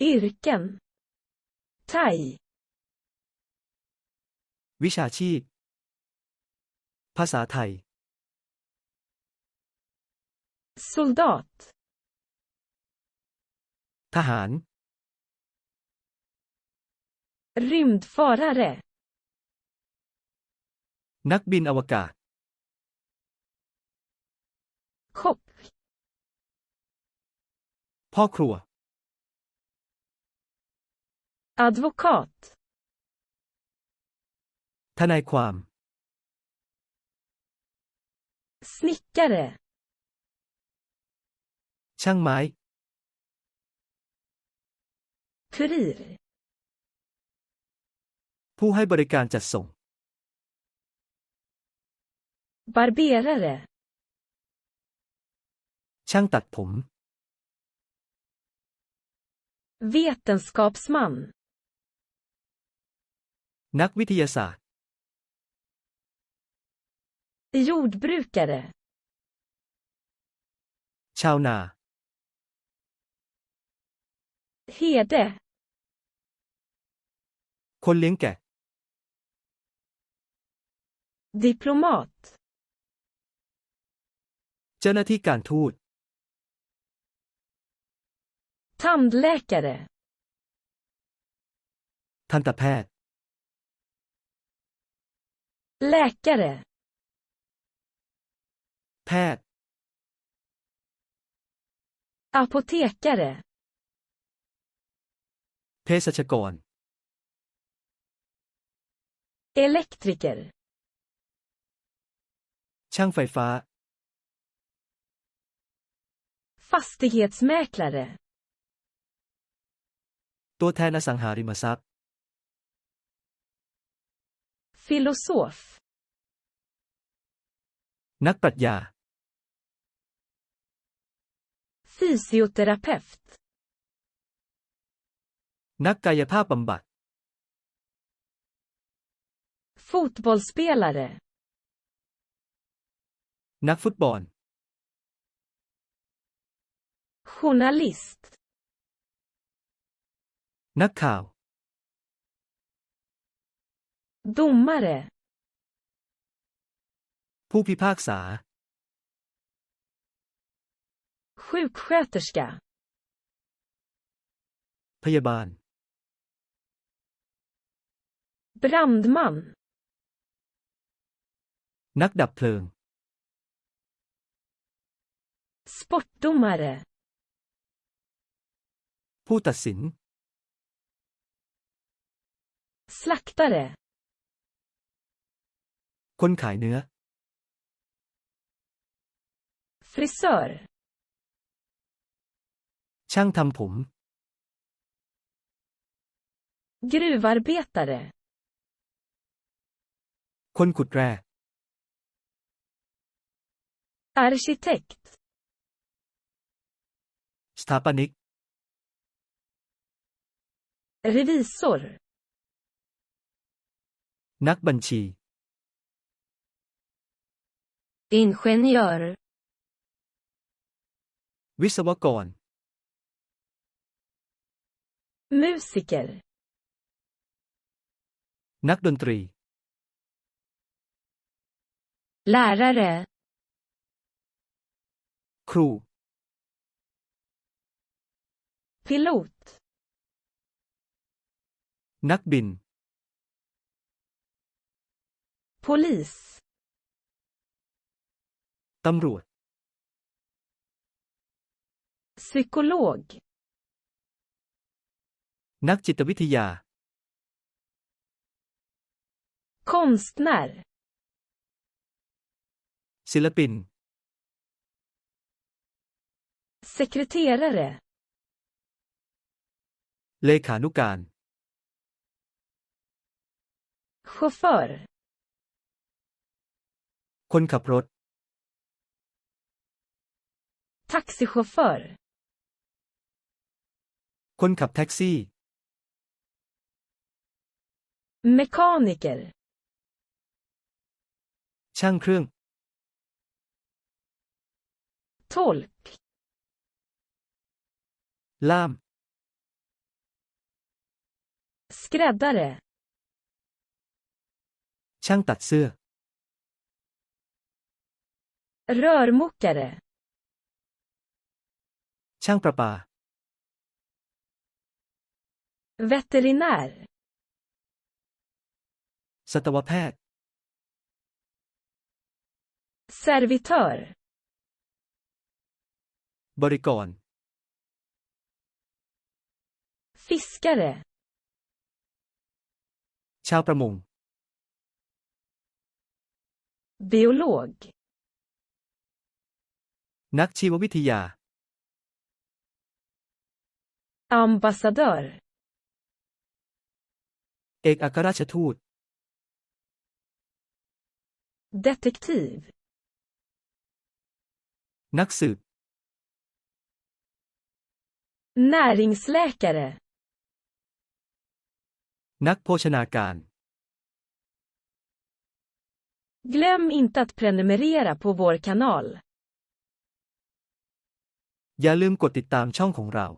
Yrken. Thai. วิชาชีพ ภาษาไทย Soldat. ทหาร Rymdfarare. นักบินอวกาศ Kock. พ่อครัว Advokat. ทนายความ Snickare. ช่างไม้ Kurir. ผู้ให้บริการจัดส่ง Barberare. ช่างตัดผม Vetenskapsman. นักวิทยาศาสตร์ Jordbrukare. ชาวนา Herde. คนเลี้ยงแกะ Diplomat. เจ้าหน้าที่การทูต Tandläkare. ทันตแพทย์ Läkare. แพทย์ Apotekare. เภสัชกร Elektriker. ช่างไฟฟ้า Fastighetsmäklare. ตัวแทนอสังหาริมทรัพย์ Filosof. นักปรัชญา Fysioterapeut. นักกายภาพบำบัด Fotbollsspelare. นักฟุตบอล Journalist. นักข่าว Domare. ผู้พิพากษา Sjuksköterska. พยาบาล Brandman. นักดับเพลิง Sportdomare. ผู้ตัดสิน Slaktare. คนขายเนื้อ Frisör. ช่างทำผม Gruvarbetare. คนขุดแร่ Arkitekt. สถาปนิก Revisor. นักบัญชี Ingenjör. วิศวกร Musiker. นักดนตรี Lärare. ครู Pilot. นักบิน Polis. ตำรวจ Psykolog. นักจิตวิทยา Konstnär. ศิลปิน Sekreterare. เลขานุการ Chaufför. คนขับรถ Taxichaufför. คนขับแท็กซี่ Mekaniker. ช่างเครื่อง Tolk. ล่าม Skräddare. ช่างตัดเสื้อ Rörmokare. ช่างประปา Veterinär. สัตวแพทย์ Servitör. บริกร Fiskare. ชาวประมง Biolog. นักชีววิทยา Ambassadör. เอกอัครราชทูต Detektiv. นักสืบ Näringsläkare. นักโภชนาการ Glöm inte att prenumerera på vår kanal. อย่าลืมกดติดตามช่องของเรา